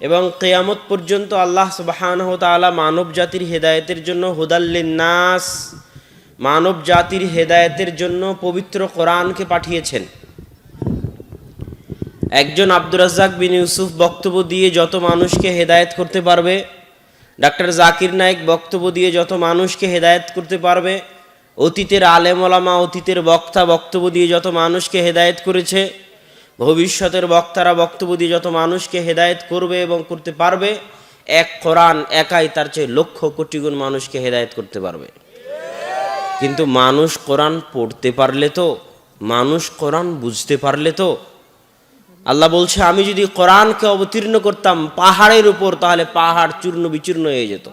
এবং কেয়ামত পর্যন্ত আল্লাহ সুবাহানহ তালা মানব জাতির হেদায়েতের জন্য নাস মানব জাতির হেদায়েতের জন্য পবিত্র কোরআনকে পাঠিয়েছেন। একজন আব্দুর রাজ্জাক বিন ইউসুফ বক্তব্য দিয়ে যত মানুষকে হেদায়েত করতে পারবে, ডাক্তার জাকির নায়েক বক্তব্য দিয়ে যত মানুষকে হেদায়েত করতে পারবে, অতীতের আলেমলামা অতীতের বক্তা বক্তব্য দিয়ে যত মানুষকে হেদায়েত করেছে ভবিষ্যতের বক্তারা বক্তব্য দিয়ে যত মানুষকে হেদায়েত করবে এবং করতে পারবে, এক কোরআন একাই তার চেয়ে লক্ষ কোটি গুণ মানুষকে হেদায়েত করতে পারবে। কিন্তু মানুষ কোরআন পড়তে পারলে তো, মানুষ কোরআন বুঝতে পারলে তো, আল্লাহ বলছে, আমি যদি কোরআনকে অবতীর্ণ করতাম পাহাড়ের উপর, তাহলে পাহাড় চূর্ণ বিচূর্ণ হয়ে যেত,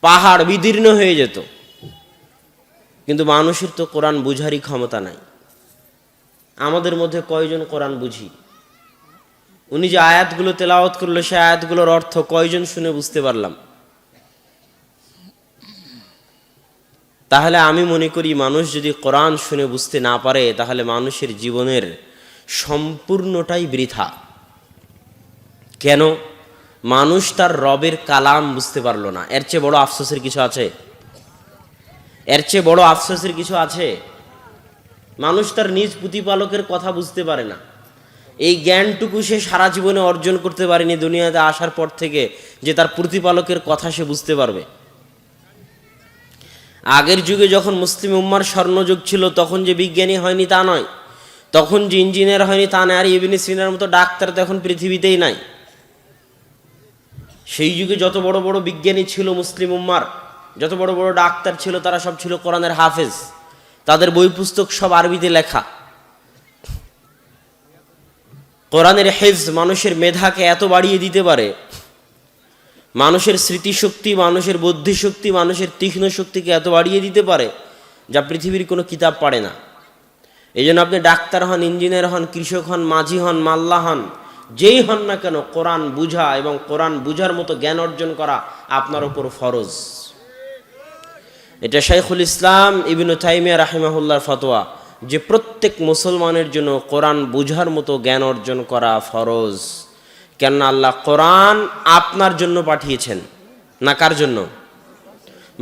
পাহাড় বিদীর্ণ হয়ে যেত। কিন্তু মানুষের তো কোরআন বুঝারই ক্ষমতা নাই। আমাদের মধ্যে কয়জন কোরআন বুঝি? উনি যে আয়াতগুলো তেলাওয়াত করল সে আয়াতগুলোর অর্থ কয়জন শুনে বুঝতে পারলাম? তাহলে আমি মনে করি মানুষ যদি কোরআন শুনে বুঝতে না পারে, তাহলে মানুষের জীবনের সম্পূর্ণটাই বৃথা। কেন? মানুষ তার রবের কালাম বুঝতে পারল না। এর চেয়ে বড় আফসোসের কিছু আছে? এর চেয়ে বড় আফসোসের কিছু আছে? মানুষ তার নিজ প্রতিপালকের কথা বুঝতে পারে না। এই জ্ঞানটুকু সে সারা জীবনে অর্জন করতে পারেনি, দুনিয়াতে আসার পর থেকে যে তার প্রতিপালকের কথা সে বুঝতে পারবে। আগের যুগে যখন মুসলিম উম্মার স্বর্ণযুগ ছিল, তখন যে বিজ্ঞানী হয়নি তা নয়। তখন যে ইঞ্জিনিয়ার হয়নি তা নয়। আর ইবিনি সিনার মতো ডাক্তার তো এখন পৃথিবীতেই নাই। সেই যুগে যত বড় বড় বিজ্ঞানী ছিল মুসলিম উম্মার, যত বড় বড় ডাক্তার ছিল, তারা সব ছিল কোরআনের হাফেজ। তাদের বই পুস্তক সব আরবিতে লেখা। কোরআনের হেজ মানুষের মেধাকে এত বাড়িয়ে দিতে পারে। মানুষের স্মৃতিশক্তি, মানুষের বুদ্ধিশক্তি, মানুষের তীক্ষ্ণ শক্তিকে এত বাড়িয়ে দিতে পারে যা পৃথিবীর কোনো কিতাব পারে না। এই জন্য আপনি ডাক্তার হন, ইঞ্জিনিয়ার হন, কৃষক হন, মাঝি হন, মাল্লা হন, যেই হন না কেন কোরআন বুঝা এবং কোরআন বুঝার মতো জ্ঞান অর্জন করা আপনার ওপর ফরজ। এটা শাইখুল ইসলাম ইবিন তাইমিয়া রাহিমাহুল্লার ফতোয়া যে প্রত্যেক মুসলমানের জন্য কোরআন বুঝার মতো জ্ঞান অর্জন করা ফরজ। কেননা আল্লাহ কোরআন আপনার জন্য পাঠিয়েছেন। না কার জন্য?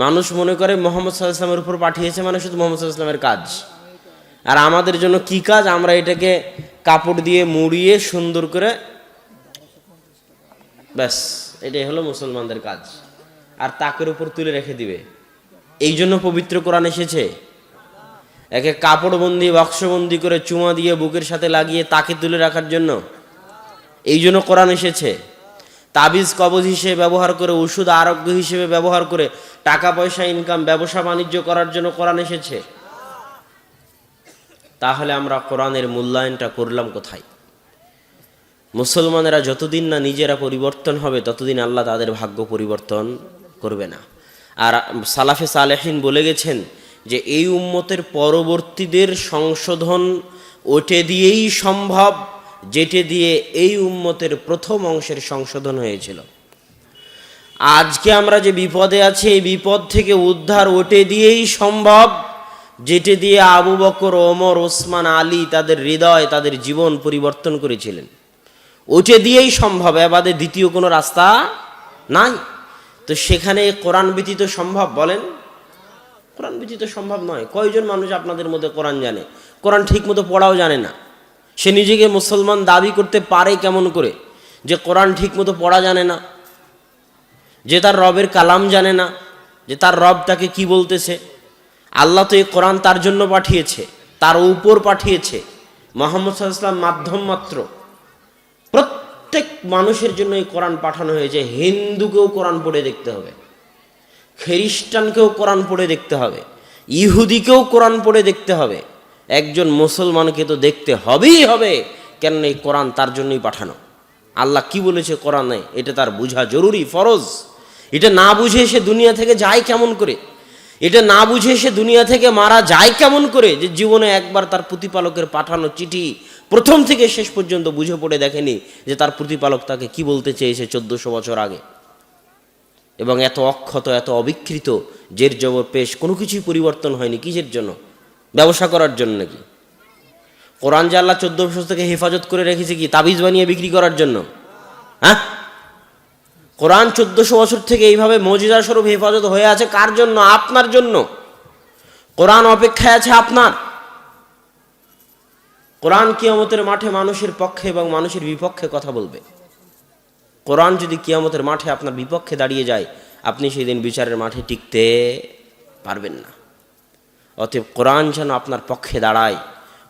মানুষ মনে করে মোহাম্মদ সাল্লাহামের উপর পাঠিয়েছে মানে শুধু মোহাম্মদ সাল্লাহামের কাজ। আর আমাদের জন্য কি কাজ? আমরা এটাকে কাপড় দিয়ে মুড়িয়ে সুন্দর করে ব্যাস, এটাই হলো মুসলমানদের কাজ। আর তাকের উপর তুলে রেখে দিবে। এই জন্য পবিত্র কোরআন এসেছে। একে কাপড়বন্দি, বাক্সবন্দি করে চুমা দিয়ে বুকের সাথে লাগিয়ে তাকে তুলে রাখার জন্য। এই জন্য কোরআন এসেছে। তাবিজ, কবজ হিসেবে ব্যবহার করে, ওষুধ, আরোগ্য হিসেবে ব্যবহার করে টাকা, পয়সা ইনকাম ব্যবসা, বাণিজ্য করার জন্য কোরআন এসেছে। তাহলে আমরা কোরআনের মূল্যায়নটা করলাম কোথায়? মুসলমানেরা যতদিন না নিজেরা পরিবর্তন হবে, ততদিন আল্লাহ তাদের ভাগ্য পরিবর্তন করবে না। আর সালাফে সালেহিন বলে গেছেন যে এই উম্মতের পরবর্তীদের সংশোধন ওটে দিয়েই সম্ভব, যেটে দিয়ে এই উম্মতের প্রথম অংশের সংশোধন হয়েছিল। আজকে আমরা যে বিপদে আছি, এই বিপদ থেকে উদ্ধার ওটে দিয়েই সম্ভব, যেটে দিয়ে আবু বকর, ওমর, ওসমান, আলী তাদের হৃদয়, তাদের জীবন পরিবর্তন করেছিলেন। ওটে দিয়েই সম্ভব এবাদে দ্বিতীয় কোনো রাস্তা নাই। তো সেখানে কোরআন ব্যতীত সম্ভব বলেন? কোরআন ব্যতীত সম্ভব নয়। কয়জন মানুষ আপনাদের মধ্যে কোরআন জানে? কোরআন ঠিক মতো পড়াও জানে না। সে নিজেকে মুসলমান দাবি করতে পারে কেমন করে? যে কোরআন ঠিক মতো পড়া জানে না। যে তার রবের কালাম জানে না। যে তার রব তাকে কি বলতেছে? আল্লাহ তো এই কোরআন তার জন্য পাঠিয়েছে, তার উপর পাঠিয়েছে। মোহাম্মদ সাল্লাম মাধ্যম মাত্র। প্রত্যেক মানুষের জন্য এই কোরআন পাঠানো হয়েছে। হিন্দুকেও কোরআন পড়ে দেখতে হবে। খ্রিস্টানকেও কোরআন পড়ে দেখতে হবে। ইহুদিকেও কোরআন পড়ে দেখতে হবে। একজন মুসলমানকে তো দেখতে হবেই হবে কেন এই কোরআন তার জন্যই পাঠানো। আল্লাহ কি বলেছে কোরআনে? এটা তার বোঝা জরুরি, ফরজ। এটা না বুঝে সে দুনিয়া থেকে যায় কেমন করে? এটা না বুঝে সে দুনিয়া থেকে মারা যায় কেমন করে? যে জীবনে একবার তার প্রতিপালকের পাঠানো চিঠি প্রথম থেকে শেষ পর্যন্ত বুঝে পড়ে দেখেনি যে তার প্রতিপালক তাকে কি বলতে চেয়েছে চোদ্দশো বছর আগে। এবং এত অক্ষত, এত অবিকৃত, জের জবর পেশ, কোনো কিছুই পরিবর্তন হয়নি। কিসের জন্য? ব্যবসা করার জন্য নাকি? কোরআন যে আল্লাহ চোদ্দ বছর থেকে হেফাজত করে রেখেছে কি? তাবিজ বানিয়ে বিক্রি করার জন্য? হ্যাঁ? কোরআন চোদ্দশো বছর থেকে এইভাবে মজিদা স্বরূপ হেফাজত হয়ে আছে কার জন্য? আপনার জন্য। কোরআন অপেক্ষায় আছে আপনার। কোরআন কিয়ামতের মাঠে মানুষের পক্ষে এবং মানুষের বিপক্ষে কথা বলবে। কোরআন যদি কিয়ামতের মাঠে আপনার বিপক্ষে দাঁড়িয়ে যায়, আপনি সেই দিন বিচারের মাঠে টিকতে পারবেন না। অতএব কোরআন যেন আপনার পক্ষে দাঁড়ায়,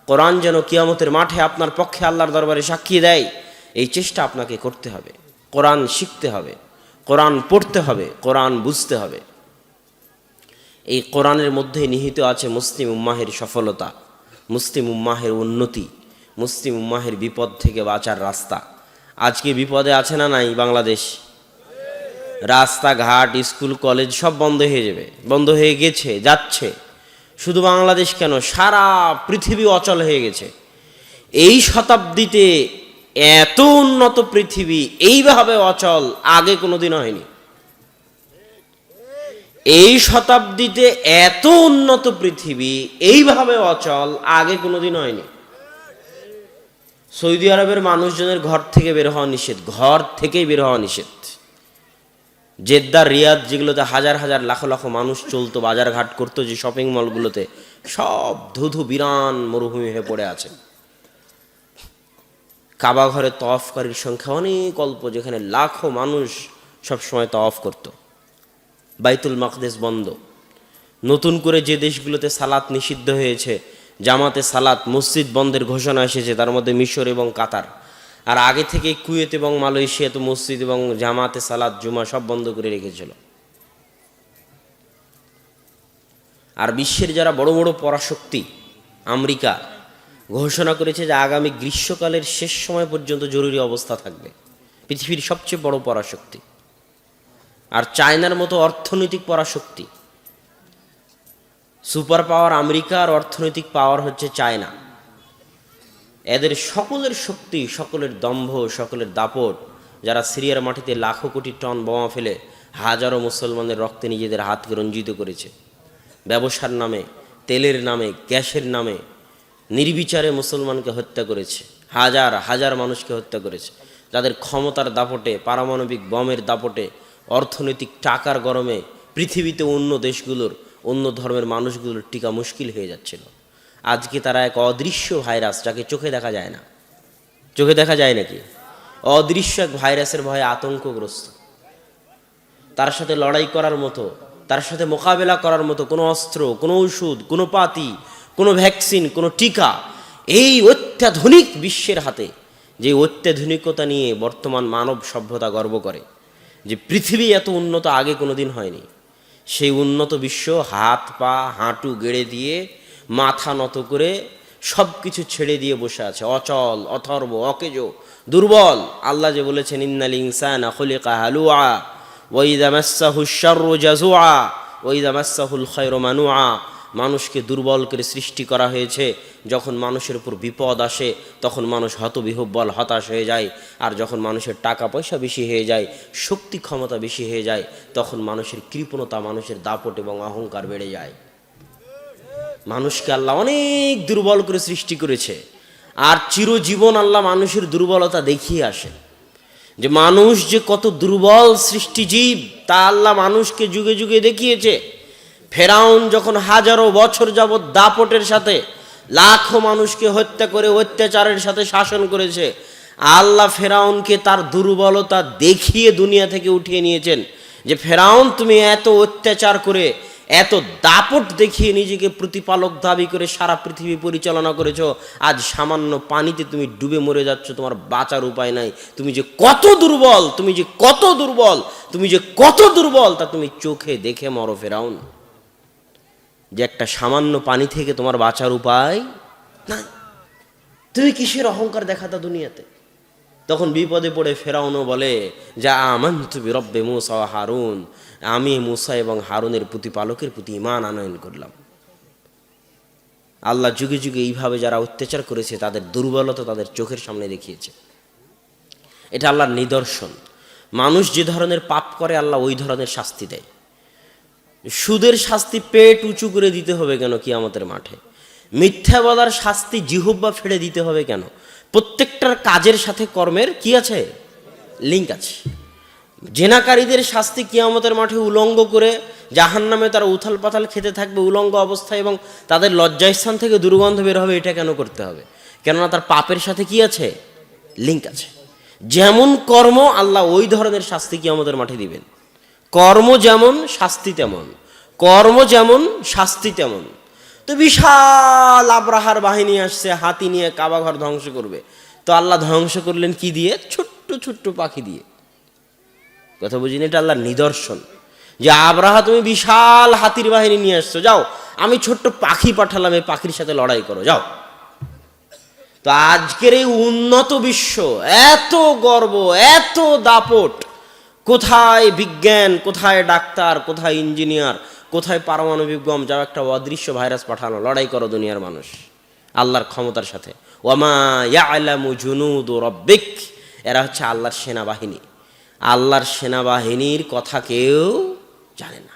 কোরআন যেন কিয়ামতের মাঠে আপনার পক্ষে আল্লাহর দরবারে সাক্ষী দেয়, এই চেষ্টা আপনাকে করতে হবে। কোরআন শিখতে হবে, কোরআন পড়তে হবে, কোরআন বুঝতে হবে। এই কোরআনের মধ্যে নিহিত আছে মুসলিম উম্মাহের সফলতা। মুসলিম উম্মাহের উন্নতি, মুসলিম উম্মাহের বিপদ থেকে বাঁচার রাস্তা। আজকে বিপদে আছে না নাই বাংলাদেশ? রাস্তাঘাট, স্কুল, কলেজ সব বন্ধ হয়ে যাবে, বন্ধ হয়ে গেছে, যাচ্ছে। শুধু বাংলাদেশ কেন? সারা পৃথিবী অচল হয়ে গেছে। এই শতাব্দীতে এত উন্নত পৃথিবী এইভাবে অচল, আগে কোনোদিন হয়নি। এই শতাব্দীতে এত উন্নত পৃথিবী, এইভাবে অচল আগে কোনোদিন হয়নি। সৌদি আরবের মানুষজনের ঘর থেকে বের হওয়া নিষেধ, ঘর থেকেই বের হওয়া নিষেধ। জেদ্দার, রিয়াদ যেগুলোতে হাজার হাজার লাখ লাখ মানুষ চলতো, বাজার ঘাট করতো, যে শপিং মলগুলোতে সব ধুধু বিরান মরুভূমি হয়ে পড়ে আছে। কাবা ঘরে তফকারীর সংখ্যা অনেক অল্প, যেখানে লাখো মানুষ সবসময় তফ করতো। বাইতুল মাকদেস বন্ধ। নতুন করে যে দেশগুলোতে সালাত নিষিদ্ধ হয়েছে, জামাতে সালাত, মসজিদ বন্ধের ঘোষণা এসেছে, তার মধ্যে মিশর এবং কাতার। আর আগে থেকে কুয়েত এবং মালয়েশিয়াতে মসজিদ এবং জামাতে সালাত, জুমা সব বন্ধ করে রেখেছিল। আর বিশ্বের যারা বড় বড় পরাশক্তি, আমেরিকা, ঘোষণা করেছে যে আগামী গ্রীষ্মকালের শেষ সময় পর্যন্ত জরুরি অবস্থা থাকবে। পৃথিবীর সবচেয়ে বড় পরাশক্তি। আর চায়নার মতো অর্থনৈতিক পরাশক্তি। সুপার পাওয়ার আমেরিকা আর অর্থনৈতিক পাওয়ার হচ্ছে চায়না। এদের সকলের শক্তি, সকলের দম্ভ, সকলের দাপট, যারা সিরিয়ার মাটিতে লাখো কোটি টন বোমা ফেলে হাজারো মুসলমানের রক্তে নিজেদের হাতকে রঞ্জিত করেছে। ব্যবসার নামে, তেলের নামে, গ্যাসের নামে নির্বিচারে মুসলমানকে হত্যা করেছে। হাজার হাজার মানুষকে হত্যা করেছে। যাদের ক্ষমতার দাপটে, পারমাণবিক বমের দাপটে অর্থনৈতিক টাকার গরমে পৃথিবীতে অন্য দেশগুলোর, অন্য ধর্মের মানুষগুলোর টিকা মুশকিল হয়ে যাচ্ছিল। আজকে তারা এক অদৃশ্য ভাইরাস যাকে চোখে দেখা যায় না। চোখে দেখা যায় নাকি? অদৃশ্য এক ভাইরাসের ভয়ে আতঙ্কগ্রস্ত। তার সাথে লড়াই করার মতো, তার সাথে মোকাবেলা করার মতো কোনো অস্ত্র, কোনো ওষুধ, কোনো পাতি, কোনো ভ্যাকসিন, কোনো টিকা এই অত্যাধুনিক বিশ্বের হাতে, যে অত্যাধুনিকতা নিয়ে বর্তমান মানব সভ্যতা গর্ব করে। যে পৃথিবী এত উন্নত আগে কোনো দিন হয়নি। সেই উন্নত বিশ্ব হাত, পা, হাঁটু গেড়ে দিয়ে, মাথা নত করে সব কিছু ছেড়ে দিয়ে বসে আছে। অচল, অথর্ব, অকেজো, দুর্বল। আল্লাহ যে বলেছেন, ইন্নাল ইনসান খলিকা হালুয়া ওইদা মাসাহু শাররু জাজুয়া ওইদা মাসাহুল খৈর মানুয়া। মানুষকে দুর্বল করে সৃষ্টি করা হয়েছে। যখন মানুষের উপর বিপদ আসে, তখন মানুষ হতবিহব্বল, হতাশ হয়ে যায়। আর যখন মানুষের টাকা পয়সা বেশি হয়ে যায়, শক্তি ক্ষমতা বেশি হয়ে যায়, তখন মানুষের কৃপণতা, মানুষের দাপট এবং অহংকার বেড়ে যায়। মানুষকে আল্লাহ অনেক দুর্বল করে সৃষ্টি করেছে। আর চিরজীবন আল্লাহ মানুষের দুর্বলতা দেখিয়ে আসে যে মানুষ যে কত দুর্বল সৃষ্টিজীব, তা আল্লাহ মানুষকে যুগে যুগে দেখিয়েছে। ফেরাউন যখন হাজারো বছর যাবৎ দাপটের সাথে লাখো মানুষকে হত্যা করে অত্যাচারের সাথে শাসন করেছে, আল্লাহ ফেরাউনকে তার দুর্বলতা দেখিয়ে দুনিয়া থেকে উঠিয়ে নিয়েছেন যে, ফেরাউন, তুমি এত অত্যাচার করে, এত দাপট দেখিয়ে নিজেকে প্রতিপালক দাবি করে সারা পৃথিবী পরিচালনা করেছ, আজ সামান্য পানিতে তুমি ডুবে মরে যাচ্ছ, তোমার বাঁচার উপায় নাই। তুমি যে কত দুর্বল, তুমি যে কত দুর্বল, তুমি যে কত দুর্বল, তা তুমি চোখে দেখে মরো ফেরাউন। যে একটা সামান্য পানি থেকে তোমার বাঁচার উপায় নাই। তুমি কিসের অহংকার দেখাতা দুনিয়াতে? তখন বিপদে পড়ে ফেরাউনও বলে, যা আমান তুমি রব্বে মুসা হারুন। আমি মুসা এবং হারুনের প্রতিপালকের প্রতি ইমান আনয়ন করলাম। আল্লাহ যুগে যুগে এইভাবে যারা অত্যাচার করেছে, তাদের দুর্বলতা তাদের চোখের সামনে দেখিয়েছে। এটা আল্লাহর নিদর্শন। মানুষ যে ধরনের পাপ করে, আল্লাহ ওই ধরনের শাস্তি দেয়। সুদের শাস্তি পেট উঁচু করে দিতে হবে কেন কি আমাদের মাঠে? মিথ্যা বলার শাস্তি জিহব্বা ফেড়ে দিতে হবে কেন? প্রত্যেকটার কাজের সাথে কর্মের কি আছে? লিঙ্ক আছে। জেনাকারীদের শাস্তি কিয়ামতের মাঠে উলঙ্গ করে জাহান নামে তারা উথাল পাথাল খেতে থাকবে উলঙ্গ অবস্থায় এবং তাদের লজ্জাস্থান থেকে দুর্গন্ধ বের হবে, এটা কেন করতে হবে? কেননা তার পাপের সাথে কি আছে? লিঙ্ক আছে। যেমন কর্ম আল্লাহ ওই ধরনের শাস্তি কিয়ামতের মাঠে দিবেন। কর্ম যেমন, শাস্তি তেমন। কর্ম যেমন, শাস্তি তেমন। তো বিশাল আব্রাহার বাহিনী আসছে, হাতি নিয়ে কাবাঘর ধ্বংস করবে। তো আল্লাহ ধ্বংস করলেন কি দিয়ে? ছোট্ট ছোট্ট পাখি দিয়ে। কথা বুঝিনি? এটা আল্লাহর নিদর্শন। যে আব্রাহা, তুমি বিশাল হাতির বাহিনী নিয়ে আসছো, যাও। আমি ছোট্ট পাখি পাঠালাম, এই পাখির সাথে লড়াই করো, যাও। তো আজকের এই উন্নত বিশ্ব, এত গর্ব, এত দাপট কোথায় বিজ্ঞান, কোথায় ডাক্তার, কোথায় ইঞ্জিনিয়ার, কোথায় পারমাণবিক বম, যাও একটা অদৃশ্য ভাইরাস পাঠানো, লড়াই করো দুনিয়ার মানুষ। আল্লাহর ক্ষমতার সাথে। ওমা ইয়ালামু এরা হচ্ছে আল্লাহর সেনাবাহিনী। আল্লাহর সেনাবাহিনীর কথা কেউ জানে না।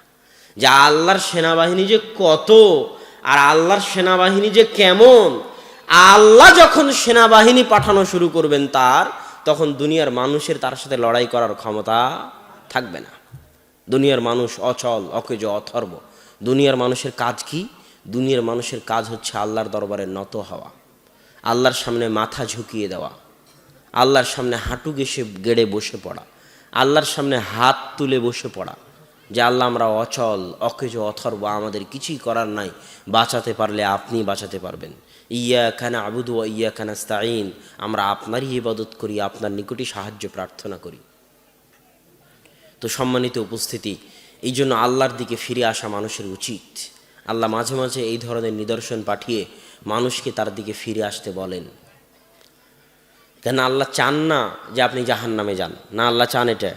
যে আল্লাহর সেনাবাহিনী যে কত, আর আল্লাহর সেনাবাহিনী যে কেমন, আল্লাহ যখন সেনাবাহিনী পাঠানো শুরু করবেন তার তখন দুনিয়ার মানুষের তার সাথে লড়াই করার ক্ষমতা থাকবে না। দুনিয়ার মানুষ অচল, অকেজ, অথর্ব। দুনিয়ার মানুষের কাজ কি? দুনিয়ার মানুষের কাজ হচ্ছে আল্লাহর দরবারে নত হওয়া, আল্লাহর সামনে মাথা ঝুঁকিয়ে দেওয়া, আল্লাহর সামনে হাঁটু গেসে গেড়ে বসে পড়া, আল্লাহর সামনে হাত তুলে বসে পড়া, যে আল্লাহ আমরা অচল, অকেজ, অথর্ব, আমাদের কিছুই করার নাই, বাঁচাতে পারলে আপনি বাঁচাতে পারবেন। ইয়া আবুদু ইয়া খানা স্তাইন আমরা আপনারই ইবাদত করি, আপনার নিকটই সাহায্য প্রার্থনা করি। তো সম্মানিত উপস্থিতি, এই জন্য আল্লাহর দিকে ফিরে আসা মানুষের উচিত। আল্লাহ মাঝে মাঝে এই ধরনের নিদর্শন পাঠিয়ে মানুষকে তার দিকে ফিরে আসতে বলেন। কেন আল্লাহ চান না যে আপনি জাহান নামে যান। না, আল্লাহ চান এটা।